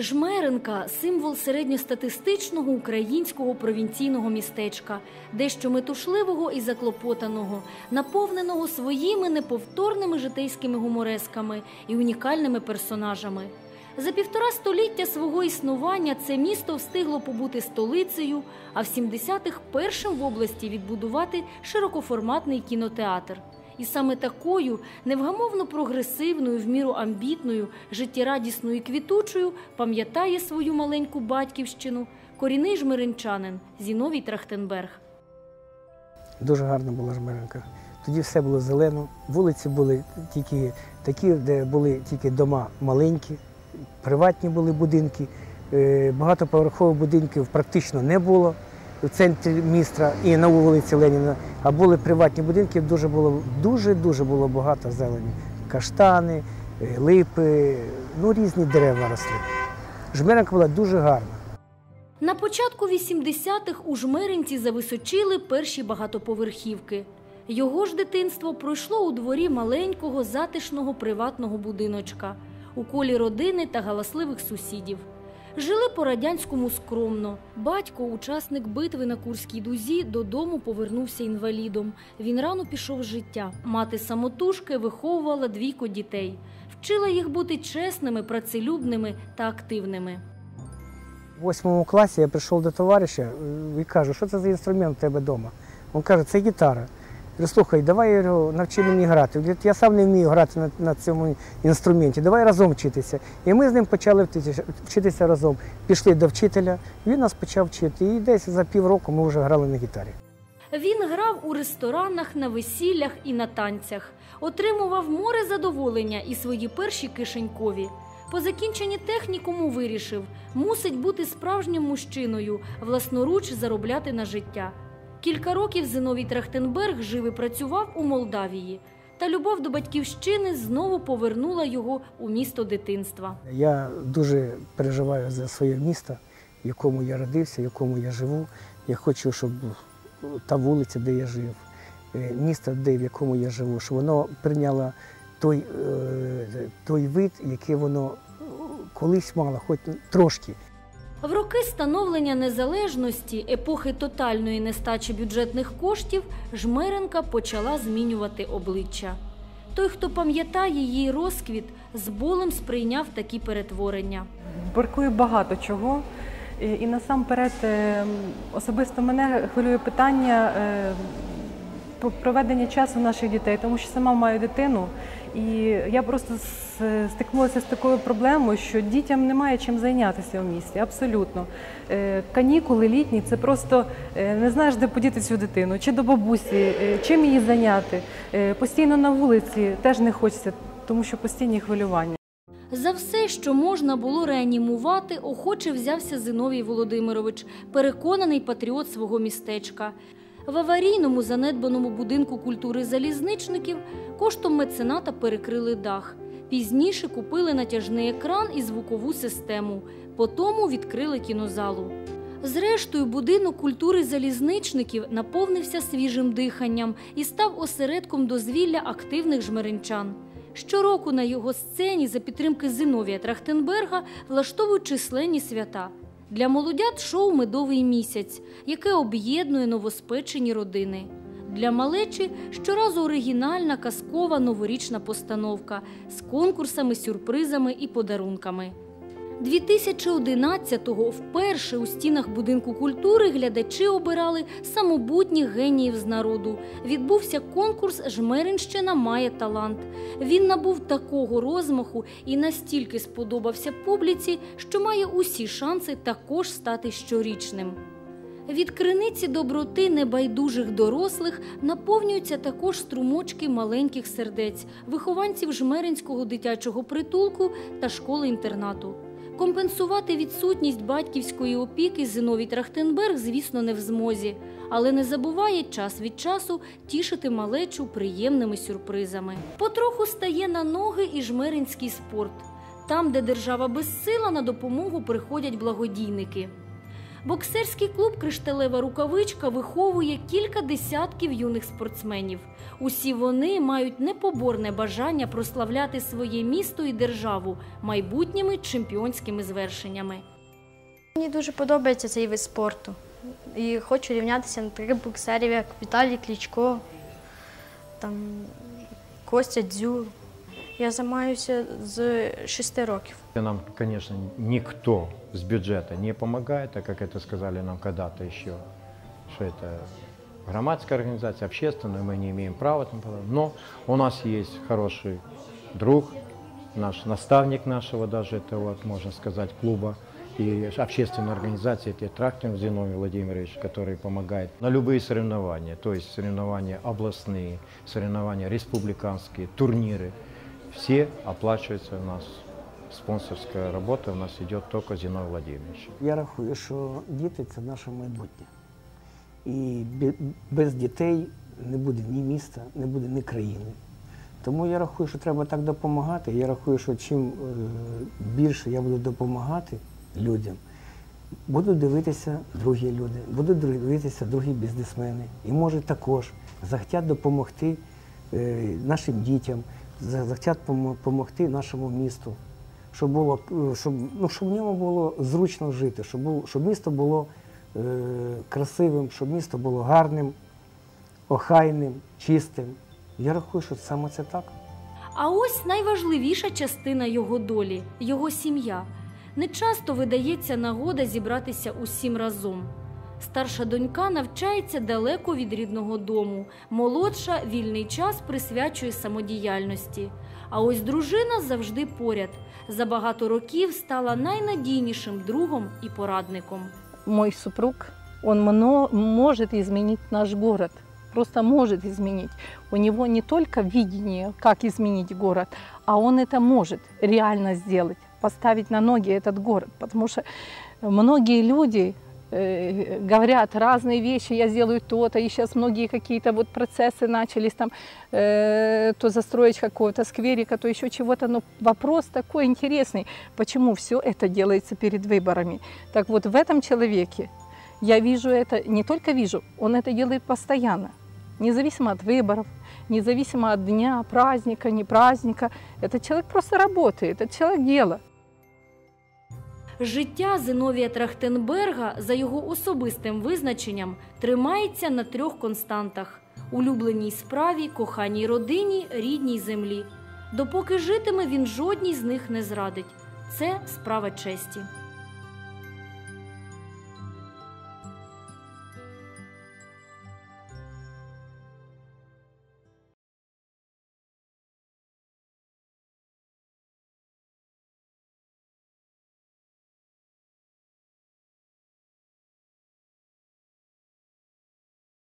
Жмеренка символ середньостатистичного українського провінційного містечка, дещо метушливого і заклопотаного, наповненого своїми неповторними житейськими гуморесками і унікальними персонажами. За півтора століття свого існування це місто встигло побути столицею, а в 70-х першим в області відбудувати широкоформатний кінотеатр. І саме такою невгамовно прогресивною, в міру амбітною, життєрадісною і квітучою пам'ятає свою маленьку батьківщину корінний жмеринчанин Зіновій Трахтенберг. Дуже гарна була жмеренка. Тоді все було зелено. Вулиці були тільки такі, де були тільки дома маленькі, приватні були будинки. Е, Багатоповерхових будинків практично не було в центрі міста і на вулиці Леніна, а були приватні будинки, дуже було дуже дуже було багато зелені. Каштани, е, липи, ну різні дерева росли. Жмеренка була дуже гарна. На початку 80-х у Жмеринці зависочили перші багатоповерхівки. Його ж дитинство пройшло у дворі маленького затишного приватного будиночка у колі родини та галасливих сусідів. Жили по-радянському скромно. Батько, учасник битви на Курській дузі, додому повернувся інвалідом. Він рано пішов з життя. Мати самотужки виховувала двійко дітей, вчила їх бути чесними, працелюбними та активними. В восьмому класі я прийшов до товариша е, і кажу, що це за інструмент у тебе вдома? Він каже, це гітара. Говорю, слухай, давай я говорю, навчи мені грати. Говорить, я сам не вмію грати на, на цьому інструменті, давай разом вчитися. І ми з ним почали вчитися, вчитися разом. Пішли до вчителя, він нас почав вчити. І десь за півроку ми вже грали на гітарі. Він грав у ресторанах, на весіллях і на танцях, отримував море задоволення і свої перші кишенькові. По закінченні технікуму вирішив, мусить бути справжнім мужчиною, власноруч заробляти на життя. Кілька років Зиновій Трахтенберг жив і працював у Молдавії. Та любов до батьківщини знову повернула його у місто дитинства. Я дуже переживаю за своє місто, в якому я родився, в якому я живу. Я хочу, щоб та вулиця, де я жив, е, місто, де в якому я живу, щоб воно прийняло той, е, той вид, який воно колись мало, хоч трошки. В роки становлення незалежності, епохи тотальної нестачі бюджетних коштів, Жмеренка почала змінювати обличчя. Той, хто пам'ятає її розквіт, з болем сприйняв такі перетворення. Бракує багато чого. І, насамперед е, особисто мене хвилює питання е, проведення часу наших дітей, тому що сама маю дитину, і я просто стикнулася з такою проблемою, що дітям немає чим зайнятися в місті. Абсолютно. Е, Канікули літні це просто е, не знаєш, де подіти цю дитину, чи до бабусі, е, чим її зайняти. Постійно на вулиці теж не хочеться, тому що постійні хвилювання. За все, що можна було реанімувати, охоче взявся Зиновій Володимирович, переконаний патріот свого містечка. В аварійному занедбаному будинку культури залізничників коштом мецената перекрили дах. Пізніше купили натяжний екран і звукову систему. Потому відкрили кінозалу. Зрештою, будинок культури залізничників наповнився свіжим диханням і став осередком дозвілля активних жмеринчан. Щороку на його сцені за підтримки Зиновія Трахтенберга влаштовують численні свята. Для молодят шоу Медовий місяць, яке об'єднує новоспечені родини. Для малечі щоразу оригінальна казкова новорічна постановка з конкурсами, сюрпризами і подарунками. 2011-го вперше у стінах будинку культури глядачі обирали самобутніх геніїв з народу. Відбувся конкурс Жмеринщина має талант. Він набув такого розмаху і настільки сподобався публіці, що має усі шанси також стати щорічним. Від криниці доброти небайдужих дорослих наповнюються також струмочки маленьких сердець, вихованців Жмеринського дитячого притулку та школи-інтернату. Компенсувати відсутність батьківської опіки Зиновій Трахтенберг, звісно, не в змозі, але не забуває час від часу тішити малечу приємними сюрпризами. Потроху стає на ноги і жмеринський спорт. Там, де держава безсила, на допомогу приходять благодійники. Боксерський клуб Кришталева рукавичка виховує кілька десятків юних спортсменів. Усі вони мають непоборне бажання прославляти своє місто і державу майбутніми чемпіонськими звершеннями. Мені дуже подобається цей вид спорту. І хочу рівнятися на таких боксерів, як Віталій Клічко, там, Костя Дзюр. Я займаюся з 6 років. Нам, конечно, никто с бюджета не помогает, так как это сказали нам когда-то еще, что это громадская организация, общественная, мы не имеем права. там. Но у нас есть хороший друг, наш наставник нашего даже, это вот, можно сказать, клуба и общественной организации, это Трактин Зиновий Владимирович, который помогает на любые соревнования, то есть соревнования областные, соревнования республиканские, турниры. Все оплачиваются у нас. Спонсорская работа у нас идет только Зиновий Владимирович. Я рахую, що діти це наше майбутнє. І без дітей не буде ні міста, не буде ні країни. Тому я рахую, що треба так допомагати. Я рахую, що чим е, більше я буду допомагати людям, будуть дивитися другі люди, будуть дивитися другі бізнесмени. І може також захотять допомогти е, нашим дітям, захотять допомогти нашому місту, щоб було е, щоб, ну, щоб в ньому було зручно жити, щоб, було, щоб місто було е, красивим, щоб місто було гарним, охайним, чистим. Я рахую, що саме це так. А ось найважливіша частина його долі його сім'я. Не часто видається нагода зібратися усім разом. Старша донька навчається далеко від рідного дому, молодша вільний час присвячує самодіяльності. А ось дружина завжди поряд. За багато років стала найнадійнішим другом і порадником. мой супруг, он мно- может изменить наш город, просто может изменить. У него не только видение, как изменить город, а он это может реально сделать, поставить на ноги этот город, потому что многие люди э, говорят разные вещи, я сделаю то-то, и сейчас многие какие-то вот процессы начались, там, э, то застроить какого-то скверика, то еще чего-то, но вопрос такой интересный, почему все это делается перед выборами. Так вот, в этом человеке я вижу это, не только вижу, он это делает постоянно, независимо от выборов, независимо от дня, праздника, не праздника. Этот человек просто работает, этот человек дело. Життя Зиновія Трахтенберга за його особистим визначенням тримається на трьох константах: улюбленій справі, коханій родині, рідній землі. Допоки житиме, він жодній з них не зрадить. Це справа честі.